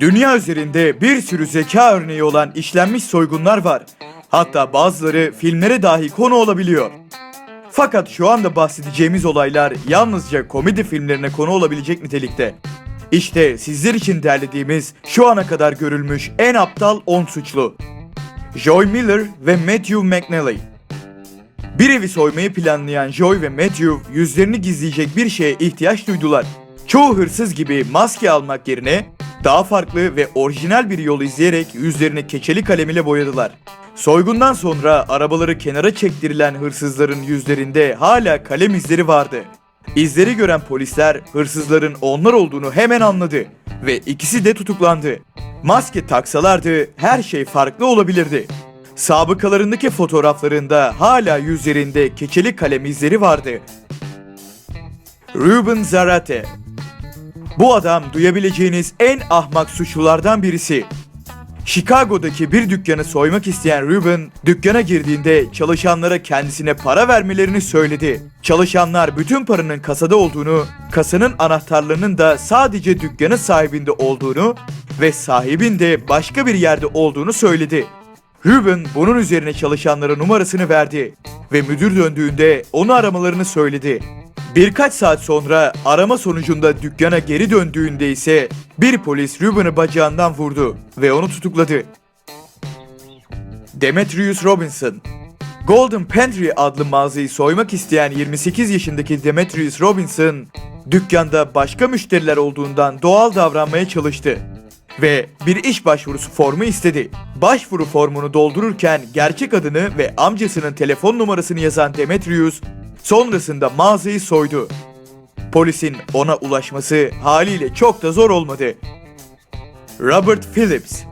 Dünya üzerinde bir sürü zeka örneği olan işlenmiş soygunlar var. Hatta bazıları filmlere dahi konu olabiliyor. Fakat şu anda bahsedeceğimiz olaylar yalnızca komedi filmlerine konu olabilecek nitelikte. İşte sizler için derlediğimiz şu ana kadar görülmüş en aptal 10 suçlu. Joy Miller ve Matthew McNally. Bir evi soymayı planlayan Joy ve Matthew yüzlerini gizleyecek bir şeye ihtiyaç duydular. Çoğu hırsız gibi maske almak yerine daha farklı ve orijinal bir yol izleyerek yüzlerini keçeli kalem ile boyadılar. Soygundan sonra arabaları kenara çektirilen hırsızların yüzlerinde hala kalem izleri vardı. İzleri gören polisler hırsızların onlar olduğunu hemen anladı ve ikisi de tutuklandı. Maske taksalardı her şey farklı olabilirdi. Sabıkalarındaki fotoğraflarında hala yüzlerinde keçeli kalem izleri vardı. Ruben Zarate Bu adam duyabileceğiniz en ahmak suçlulardan birisi. Chicago'daki bir dükkanı soymak isteyen Ruben, dükkana girdiğinde çalışanlara kendisine para vermelerini söyledi. Çalışanlar bütün paranın kasada olduğunu, kasanın anahtarlarının da sadece dükkanın sahibinde olduğunu ve sahibin de başka bir yerde olduğunu söyledi. Ruben bunun üzerine çalışanlara numarasını verdi ve müdür döndüğünde onu aramalarını söyledi. Birkaç saat sonra arama sonucunda dükkana geri döndüğünde ise bir polis Ruben'ı bacağından vurdu ve onu tutukladı. Demetrius Robinson Golden Pantry adlı mağazayı soymak isteyen 28 yaşındaki Demetrius Robinson, dükkanda başka müşteriler olduğundan doğal davranmaya çalıştı ve bir iş başvurusu formu istedi. Başvuru formunu doldururken gerçek adını ve amcasının telefon numarasını yazan Demetrius, sonrasında mağazayı soydu. Polisin ona ulaşması haliyle çok da zor olmadı. Robert Phillips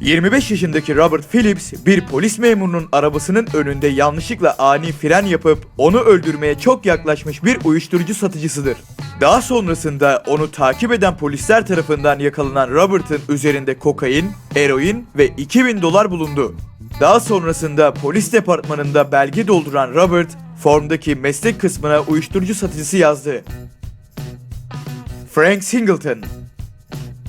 25 yaşındaki Robert Phillips bir polis memurunun arabasının önünde yanlışlıkla ani fren yapıp onu öldürmeye çok yaklaşmış bir uyuşturucu satıcısıdır. Daha sonrasında onu takip eden polisler tarafından yakalanan Robert'ın üzerinde kokain, eroin ve 2000 dolar bulundu. Daha sonrasında polis departmanında belge dolduran Robert, formdaki meslek kısmına uyuşturucu satıcısı yazdı. Frank Singleton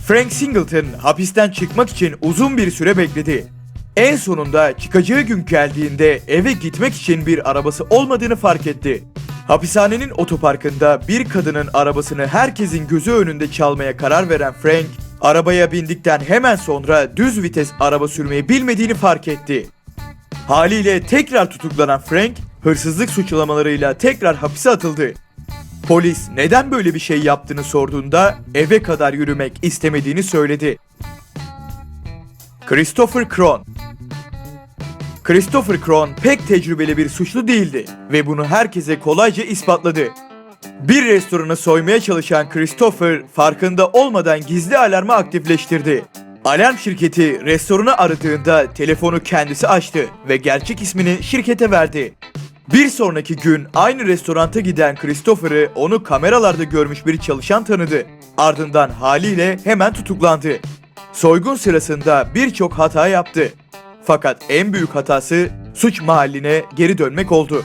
Frank Singleton hapisten çıkmak için uzun bir süre bekledi. En sonunda çıkacağı gün geldiğinde eve gitmek için bir arabası olmadığını fark etti. Hapishanenin otoparkında bir kadının arabasını herkesin gözü önünde çalmaya karar veren Frank, arabaya bindikten hemen sonra düz vites araba sürmeyi bilmediğini fark etti. Haliyle tekrar tutuklanan Frank, hırsızlık suçlamalarıyla tekrar hapise atıldı. Polis neden böyle bir şey yaptığını sorduğunda eve kadar yürümek istemediğini söyledi. Christopher Kron Christopher Kron pek tecrübeli bir suçlu değildi ve bunu herkese kolayca ispatladı. Bir restoranı soymaya çalışan Christopher farkında olmadan gizli alarmı aktifleştirdi. Alarm şirketi restoranı aradığında telefonu kendisi açtı ve gerçek ismini şirkete verdi. Bir sonraki gün aynı restoranta giden Christopher'ı onu kameralarda görmüş bir çalışan tanıdı. Ardından haliyle hemen tutuklandı. Soygun sırasında birçok hata yaptı. Fakat en büyük hatası suç mahalline geri dönmek oldu.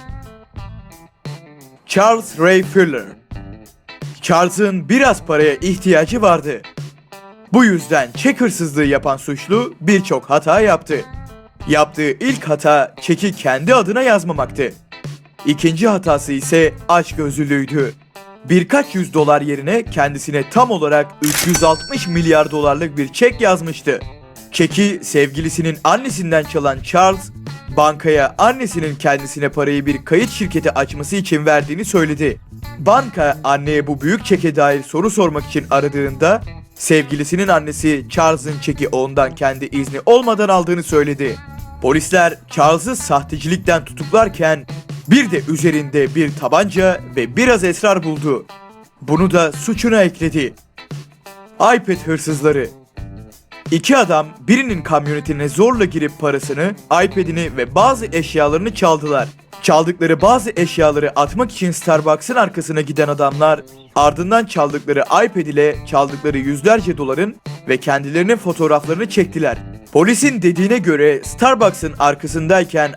Charles Ray Fuller Charles'ın biraz paraya ihtiyacı vardı. Bu yüzden çek hırsızlığı yapan suçlu birçok hata yaptı. Yaptığı ilk hata çeki kendi adına yazmamaktı. İkinci hatası ise açgözlülüğüydü. Birkaç yüz dolar yerine kendisine tam olarak 360 milyar dolarlık bir çek yazmıştı. Çeki sevgilisinin annesinden çalan Charles, bankaya annesinin kendisine parayı bir kayıt şirketi açması için verdiğini söyledi. Banka anneye bu büyük çeke dair soru sormak için aradığında sevgilisinin annesi Charles'ın çeki ondan kendi izni olmadan aldığını söyledi. Polisler Charles'ı sahtecilikten tutuklarken bir de üzerinde bir tabanca ve biraz esrar buldu. Bunu da suçuna ekledi. iPad hırsızları İki adam birinin kamyonetine zorla girip parasını, iPad'ini ve bazı eşyalarını çaldılar. Çaldıkları bazı eşyaları atmak için Starbucks'ın arkasına giden adamlar ardından çaldıkları iPad ile çaldıkları yüzlerce doların ve kendilerinin fotoğraflarını çektiler. Polisin dediğine göre Starbucks'ın arkasındayken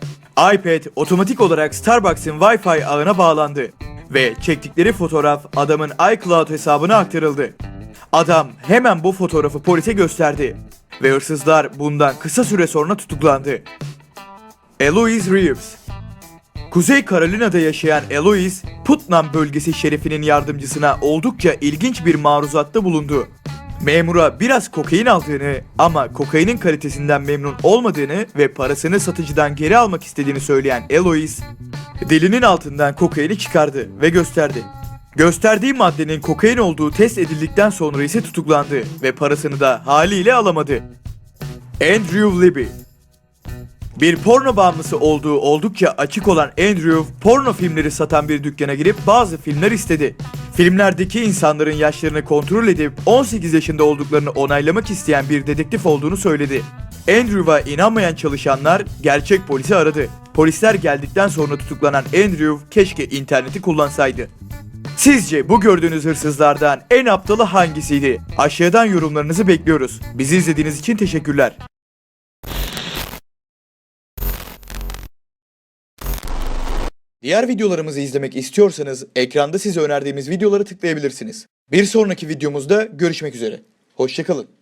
iPad otomatik olarak Starbucks'ın Wi-Fi ağına bağlandı ve çektikleri fotoğraf adamın iCloud hesabına aktarıldı. Adam hemen bu fotoğrafı polise gösterdi ve hırsızlar bundan kısa süre sonra tutuklandı. Eloise Reeves Kuzey Carolina'da yaşayan Eloise, Putnam bölgesi şerifinin yardımcısına oldukça ilginç bir maruzatta bulundu. Memura biraz kokain aldığını ama kokainin kalitesinden memnun olmadığını ve parasını satıcıdan geri almak istediğini söyleyen Eloise, dilinin altından kokaini çıkardı ve gösterdi. Gösterdiği maddenin kokain olduğu test edildikten sonra ise tutuklandı ve parasını da haliyle alamadı. Andrew Libby bir porno bağımlısı olduğu oldukça açık olan Andrew, porno filmleri satan bir dükkana girip bazı filmler istedi. Filmlerdeki insanların yaşlarını kontrol edip 18 yaşında olduklarını onaylamak isteyen bir dedektif olduğunu söyledi. Andrew'a inanmayan çalışanlar gerçek polisi aradı. Polisler geldikten sonra tutuklanan Andrew keşke interneti kullansaydı. Sizce bu gördüğünüz hırsızlardan en aptalı hangisiydi? Aşağıdan yorumlarınızı bekliyoruz. Bizi izlediğiniz için teşekkürler. Diğer videolarımızı izlemek istiyorsanız ekranda size önerdiğimiz videoları tıklayabilirsiniz. Bir sonraki videomuzda görüşmek üzere. Hoşçakalın.